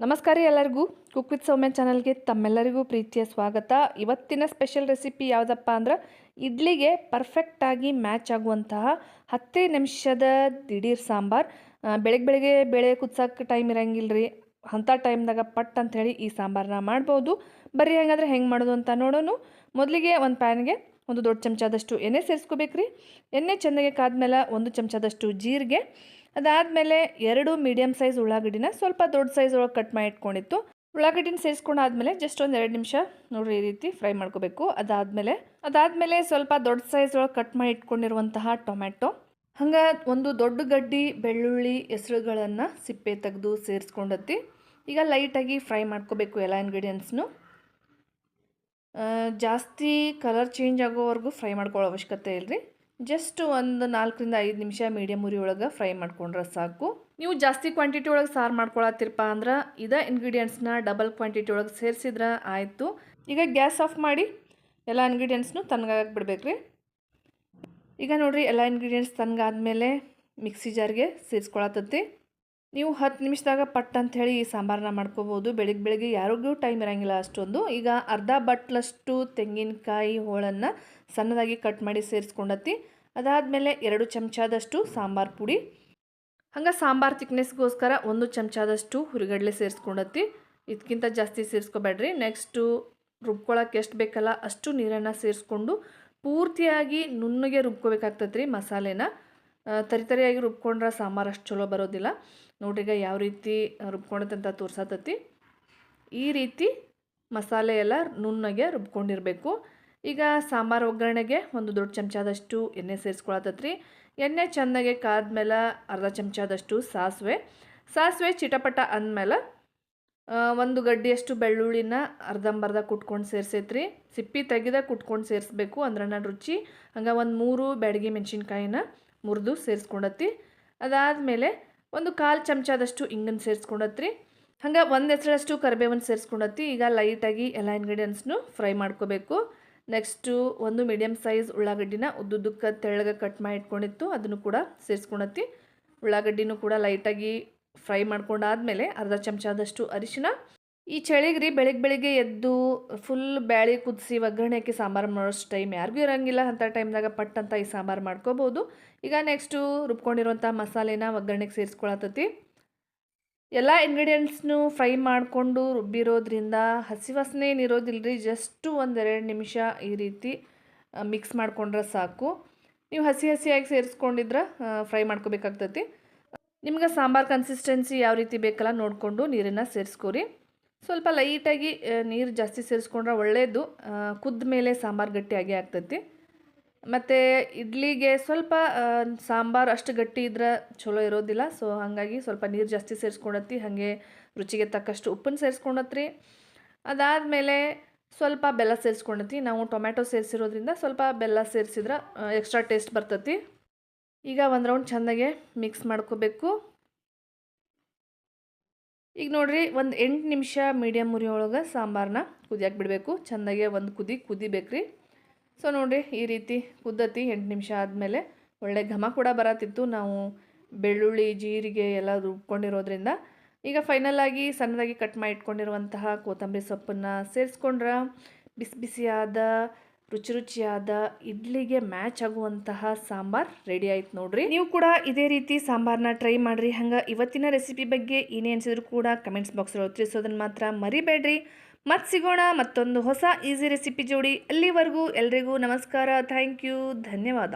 ನಮಸ್ಕಾರ ಎಲ್ಲರಿಗೂ. Cook with ಸೌಮ್ಯ ಚಾನಲ್ಗೆ ತಮ್ಮೆಲ್ಲರಿಗೂ ಪ್ರೀತಿಯ ಸ್ವಾಗತ. ಇವತ್ತಿನ ಸ್ಪೆಷಲ್ ರೆಸಿಪಿ ಯಾವುದಪ್ಪ ಅಂದ್ರೆ ಇಡ್ಲಿಗೆ ಪರ್ಫೆಕ್ಟಾಗಿ ಮ್ಯಾಚ್ ಆಗುವಂತಹ ಹತ್ತೇ ನಿಮಿಷದ ದಿಢೀರ್ ಸಾಂಬಾರ್. ಬೆಳಗ್ಗೆ ಬೆಳಗ್ಗೆ ಬೆಳೆ ಕುದ್ಸಕ್ಕೆ ಟೈಮ್ ಇರಂಗಿಲ್ಲ ರೀ ಅಂಥ ಟೈಮ್ದಾಗ ಪಟ್ ಅಂಥೇಳಿ ಈ ಸಾಂಬಾರನ್ನ ಮಾಡ್ಬೋದು. ಬರೀ ಹೆಂಗಾದ್ರೆ ಹೆಂಗೆ ಮಾಡೋದು ಅಂತ ನೋಡೋಣ. ಮೊದಲಿಗೆ ಒಂದು ಪ್ಯಾನ್ಗೆ ಒಂದು ದೊಡ್ಡ ಚಮಚದಷ್ಟು ಎಣ್ಣೆ ಸೇರಿಸ್ಕೋಬೇಕು ರೀ ಎಣ್ಣೆ ಚೆನ್ನಾಗಿ ಕಾದ್ಮೇಲೆ ಒಂದು ಚಮಚದಷ್ಟು ಜೀರಿಗೆ ಅದಾದಮೇಲೆ ಎರಡು ಮೀಡಿಯಮ್ ಸೈಜ್ ಉಳ್ಳಾಗಡ್ಡಿನ ಸ್ವಲ್ಪ ದೊಡ್ಡ ಸೈಜ್ ಒಳಗೆ ಕಟ್ ಮಾಡಿ ಇಟ್ಕೊಂಡಿತ್ತು. ಉಳ್ಳಾಗಡ್ಡಿನ ಸೇರಿಸ್ಕೊಂಡಾದ್ಮೇಲೆ ಜಸ್ಟ್ ಒಂದು ಎರಡು ನಿಮಿಷ ನೋಡ್ರಿ ಈ ರೀತಿ ಫ್ರೈ ಮಾಡ್ಕೋಬೇಕು. ಅದಾದಮೇಲೆ ಅದಾದಮೇಲೆ ಸ್ವಲ್ಪ ದೊಡ್ಡ ಸೈಜ್ ಒಳಗೆ ಕಟ್ ಮಾಡಿ ಇಟ್ಕೊಂಡಿರುವಂತಹ ಟೊಮ್ಯಾಟೊ. ಹಂಗೆ ಒಂದು ದೊಡ್ಡ ಗಡ್ಡಿ, ಬೆಳ್ಳುಳ್ಳಿ ಹೆಸರುಗಳನ್ನು ಸಿಪ್ಪೆ ತೆಗೆದು ಸೇರಿಸ್ಕೊಂಡತ್ತಿ ಈಗ ಲೈಟಾಗಿ ಫ್ರೈ ಮಾಡ್ಕೋಬೇಕು ಎಲ್ಲ ಇಂಗ್ರೀಡಿಯೆಂಟ್ಸ್ನು ಜಾಸ್ತಿ ಕಲರ್ ಚೇಂಜ್ ಆಗೋವರೆಗೂ ಫ್ರೈ ಮಾಡ್ಕೊಳ್ಳೋ ಅವಶ್ಯಕತೆ ಇಲ್ಲರಿ ಜಸ್ಟ್ ಒಂದು ನಾಲ್ಕರಿಂದ ಐದು ನಿಮಿಷ ಮೀಡಿಯಮ್ ಉರಿ ಒಳಗೆ ಫ್ರೈ ಮಾಡ್ಕೊಂಡ್ರೆ ಸಾಕು. ನೀವು ಜಾಸ್ತಿ ಕ್ವಾಂಟಿಟಿ ಒಳಗೆ ಸಾರು ಮಾಡ್ಕೊಳತ್ತಿರಪ್ಪ ಅಂದ್ರೆ ಇದೇ ಇಂಗ್ರೀಡಿಯೆಂಟ್ಸ್ನ ಡಬಲ್ ಕ್ವಾಂಟಿಟಿ ಒಳಗೆ ಸೇರಿಸಿದ್ರೆ ಆಯಿತು. ಈಗ ಗ್ಯಾಸ್ ಆಫ್ ಮಾಡಿ ಎಲ್ಲ ಇಂಗ್ರೀಡಿಯೆಂಟ್ಸ್ನು ಬಿಡ್ಬೇಕು ರೀ ಈಗ ನೋಡಿರಿ ಎಲ್ಲ ಇಂಗ್ರೀಡಿಯೆಂಟ್ಸ್ ತಣ್ಣಗಾದ್ಮೇಲೆ ಮಿಕ್ಸಿ ಜಾರ್ಗೆ ಸೇರಿಸ್ಕೊಳತ್ತತಿ. ನೀವು ಹತ್ತು ನಿಮಿಷದಾಗ ಪಟ್ ಅಂತ ಈ ಸಾಂಬಾರನ್ನ ಮಾಡ್ಕೋಬೋದು. ಬೆಳಿಗ್ಗೆ ಬೆಳಿಗ್ಗೆ ಯಾರಿಗೂ ಟೈಮ್ ಇರೋಂಗಿಲ್ಲ ಅಷ್ಟೊಂದು. ಈಗ ಅರ್ಧ ಬಟ್ಲಷ್ಟು ತೆಂಗಿನಕಾಯಿ ಹೋಳನ್ನು ಸಣ್ಣದಾಗಿ ಕಟ್ ಮಾಡಿ ಸೇರಿಸ್ಕೊಂಡತಿ ಅದಾದಮೇಲೆ ಎರಡು ಚಮಚದಷ್ಟು ಸಾಂಬಾರು ಪುಡಿ. ಹಂಗೆ ಸಾಂಬಾರು ತಿಕ್ನೆಸ್ಗೋಸ್ಕರ ಒಂದು ಚಮಚದಷ್ಟು ಹುರಿಗಡಲೆ ಸೇರಿಸ್ಕೊಂಡತಿ ಇದಕ್ಕಿಂತ ಜಾಸ್ತಿ ಸೇರಿಸ್ಕೋಬೇಡ್ರಿ. ನೆಕ್ಸ್ಟು ರುಬ್ಕೊಳಕ್ಕೆ ಎಷ್ಟು ಬೇಕಲ್ಲ ಅಷ್ಟು ನೀರನ್ನು ಸೇರಿಸ್ಕೊಂಡು ಪೂರ್ತಿಯಾಗಿ ನುಣ್ಣಗೆ ರುಬ್ಕೋಬೇಕಾಗ್ತದೆ ರೀ ಮಸಾಲೆನ ತರಿತರಿಯಾಗಿ ರುಬ್ಕೊಂಡ್ರೆ ಸಾಂಬಾರು ಅಷ್ಟು ಚಲೋ ಬರೋದಿಲ್ಲ. ನೋಡ್ರಿಗ ಯಾವ ರೀತಿ ರುಬ್ಕೊಂಡತ್ತಂತ ತೋರ್ಸತ್ತತಿ ಈ ರೀತಿ ಮಸಾಲೆ ಎಲ್ಲ ನುಣ್ಣಗೆ ರುಬ್ಕೊಂಡಿರಬೇಕು. ಈಗ ಸಾಂಬಾರು ಒಗ್ಗರಣೆಗೆ ಒಂದು ದೊಡ್ಡ ಚಮಚದಷ್ಟು ಎಣ್ಣೆ ಸೇರಿಸ್ಕೊಳತ್ತತ್ರಿ. ಎಣ್ಣೆ ಚೆನ್ನಾಗೆ ಕಾದ್ಮೇಲೆ ಅರ್ಧ ಚಮಚದಷ್ಟು ಸಾಸಿವೆ. ಸಾಸಿವೆ ಚಿಟಪಟ ಅಂದಮೇಲೆ ಒಂದು ಗಡ್ಡಿಯಷ್ಟು ಬೆಳ್ಳುಳ್ಳಿನ ಅರ್ಧಂಬರ್ಧ ಕುಟ್ಕೊಂಡು ಸೇರಿಸೈತ್ರಿ. ಸಿಪ್ಪಿ ತೆಗೆದ ಕುಟ್ಕೊಂಡು ಸೇರಿಸ್ಬೇಕು, ಅಂದ್ರೆ ನಾನು ರುಚಿ. ಹಂಗೆ ಒಂದು ಮೂರು ಬ್ಯಾಡಗಿ ಮೆಣಸಿನ್ಕಾಯಿನ ಮುರಿದು ಸೇರಿಸ್ಕೊಂಡತ್ತಿ. ಅದಾದಮೇಲೆ ಒಂದು ಕಾಲು ಚಮಚದಷ್ಟು ಇಂಗನ್ನು ಸೇರಿಸ್ಕೊಂಡತ್ರಿ. ಹಂಗೆ ಒಂದು ಹೆಸರಷ್ಟು ಕರಿಬೇವನ್ನು ಸೇರಿಸ್ಕೊಂಡತ್ತಿ. ಈಗ ಲೈಟಾಗಿ ಎಲ್ಲ ಇಂಗ್ರೀಡಿಯೆಂಟ್ಸ್ನು ಫ್ರೈ ಮಾಡ್ಕೋಬೇಕು. ನೆಕ್ಸ್ಟು ಒಂದು ಮೀಡಿಯಮ್ ಸೈಜ್ ಉಳ್ಳಾಗಡ್ಡಿನ ಉದ್ದುದ್ದಕ್ಕೆ ತೆಳ್ಳಗೆ ಕಟ್ ಮಾಡಿ ಇಟ್ಕೊಂಡಿತ್ತು, ಅದನ್ನು ಕೂಡ ಸೇರಿಸ್ಕೊಂಡತ್ತಿ. ಉಳ್ಳಾಗಡ್ಡಿನೂ ಕೂಡ ಲೈಟಾಗಿ ಫ್ರೈ ಮಾಡ್ಕೊಂಡಾದಮೇಲೆ ಅರ್ಧ ಚಮಚದಷ್ಟು ಅರಿಶಿನ. ಈ ಚಳಿಗೆ ರೀ ಬೆಳಿಗ್ಗೆ ಬೆಳಿಗ್ಗೆ ಎದ್ದು ಫುಲ್ ಬ್ಯಾಳಿ ಕುದಿಸಿ ಒಗ್ಗರಣೆ ಹಾಕಿ ಸಾಂಬಾರು ಮಾಡೋಷ್ಟು ಟೈಮ್ ಯಾರಿಗೂ ಇರೋಂಗಿಲ್ಲ ಅಂಥ ಟೈಮ್ದಾಗ ಪಟ್ ಅಂತ ಈ ಸಾಂಬಾರು ಮಾಡ್ಕೋಬೋದು. ಈಗ ನೆಕ್ಸ್ಟು ರುಬ್ಕೊಂಡಿರುವಂಥ ಮಸಾಲೆನ ಒಗ್ಗರಣೆಗೆ ಸೇರಿಸ್ಕೊಳತತಿ ಎಲ್ಲ ಇಂಗ್ರೀಡಿಯೆಂಟ್ಸ್ನು ಫ್ರೈ ಮಾಡಿಕೊಂಡು ರುಬ್ಬಿರೋದ್ರಿಂದ ಹಸಿ ವಾಸನೆ ಏನಿರೋದಿಲ್ಲ ರೀ ಜಸ್ಟು ಒಂದೆರಡು ನಿಮಿಷ ಈ ರೀತಿ ಮಿಕ್ಸ್ ಮಾಡ್ಕೊಂಡ್ರೆ ಸಾಕು. ನೀವು ಹಸಿ ಹಸಿಯಾಗಿ ಸೇರಿಸ್ಕೊಂಡಿದ್ರೆ ಫ್ರೈ ಮಾಡ್ಕೋಬೇಕಾಗ್ತತಿ. ನಿಮ್ಗೆ ಸಾಂಬಾರು ಕನ್ಸಿಸ್ಟೆನ್ಸಿ ಯಾವ ರೀತಿ ಬೇಕಲ್ಲ ನೋಡಿಕೊಂಡು ನೀರನ್ನು ಸೇರಿಸ್ಕೊರಿ. ಸ್ವಲ್ಪ ಲೈಟಾಗಿ ನೀರು ಜಾಸ್ತಿ ಸೇರಿಸ್ಕೊಂಡ್ರೆ ಒಳ್ಳೆಯದು ಕುದ್ದ ಮೇಲೆ ಸಾಂಬಾರು ಗಟ್ಟಿಯಾಗಿ ಆಗ್ತೈತಿ. ಮತ್ತು ಇಡ್ಲಿಗೆ ಸ್ವಲ್ಪ ಸಾಂಬಾರು ಅಷ್ಟು ಗಟ್ಟಿ ಇದ್ರೆ ಚಲೋ ಇರೋದಿಲ್ಲ. ಸೊ ಹಾಗಾಗಿ ಸ್ವಲ್ಪ ನೀರು ಜಾಸ್ತಿ ಸೇರಿಸ್ಕೊಂಡತ್ತಿ, ಹಾಗೆ ರುಚಿಗೆ ತಕ್ಕಷ್ಟು ಉಪ್ಪನ್ನು ಸೇರಿಸ್ಕೊಂಡತ್ರಿ. ಅದಾದಮೇಲೆ ಸ್ವಲ್ಪ ಬೆಲ್ಲ ಸೇರಿಸ್ಕೊಂಡತಿ ನಾವು ಟೊಮ್ಯಾಟೊ ಸೇರಿಸಿರೋದ್ರಿಂದ ಸ್ವಲ್ಪ ಬೆಲ್ಲ ಸೇರಿಸಿದ್ರೆ ಎಕ್ಸ್ಟ್ರಾ ಟೇಸ್ಟ್ ಬರ್ತತಿ ಈಗ ಒಂದು ರೌಂಡ್ ಚೆಂದಾಗೆ ಮಿಕ್ಸ್ ಮಾಡ್ಕೋಬೇಕು. ಈಗ ನೋಡ್ರಿ, ಒಂದು ಎಂಟು ನಿಮಿಷ ಮೀಡಿಯಮ್ ಉರಿ ಒಳಗೆ ಸಾಂಬಾರನ್ನ ಕುದಿಯಾಕೆ ಬಿಡಬೇಕು. ಚೆಂದಾಗೆ ಒಂದು ಕುದಿ ಕುದಿಬೇಕ್ರಿ. ಸೊ ನೋಡಿರಿ, ಈ ರೀತಿ ಕುದ್ದತಿ ಎಂಟು ನಿಮಿಷ ಆದಮೇಲೆ ಒಳ್ಳೆ ಘಮ ಕೂಡ ಬರತ್ತಿತ್ತು. ನಾವು ಬೆಳ್ಳುಳ್ಳಿ, ಜೀರಿಗೆ ಎಲ್ಲ ರುಬ್ಕೊಂಡಿರೋದ್ರಿಂದ ಈಗ ಫೈನಲಾಗಿ ಸಣ್ಣದಾಗಿ ಕಟ್ ಮಾಡಿ ಇಟ್ಕೊಂಡಿರುವಂತಹ ಕೊತ್ತಂಬರಿ ಸೊಪ್ಪನ್ನು ಸೇರಿಸ್ಕೊಂಡ್ರೆ ಬಿಸಿ ಬಿಸಿಯಾದ, ರುಚಿ ರುಚಿಯಾದ ಇಡ್ಲಿಗೆ ಮ್ಯಾಚ್ ಆಗುವಂತಹ ಸಾಂಬಾರ್ ರೆಡಿ ಆಯ್ತು ನೋಡ್ರಿ. ನೀವು ಕೂಡ ಇದೇ ರೀತಿ ಸಾಂಬಾರನ್ನ ಟ್ರೈ ಮಾಡಿರಿ. ಹಂಗೆ ಇವತ್ತಿನ ರೆಸಿಪಿ ಬಗ್ಗೆ ಏನೇ ಅನಿಸಿದ್ರು ಕೂಡ ಕಮೆಂಟ್ಸ್ ಬಾಕ್ಸಲ್ಲಿ ತಿಳಿಸೋದನ್ನು ಮಾತ್ರ ಮರಿಬೇಡ್ರಿ. ಮತ್ತೆ ಸಿಗೋಣ ಮತ್ತೊಂದು ಹೊಸ ಈಸಿ ರೆಸಿಪಿ ಜೋಡಿ ಅಲ್ಲಿವರೆಗೂ ಎಲ್ರಿಗೂ ನಮಸ್ಕಾರ. ಥ್ಯಾಂಕ್ ಯು ಧನ್ಯವಾದ.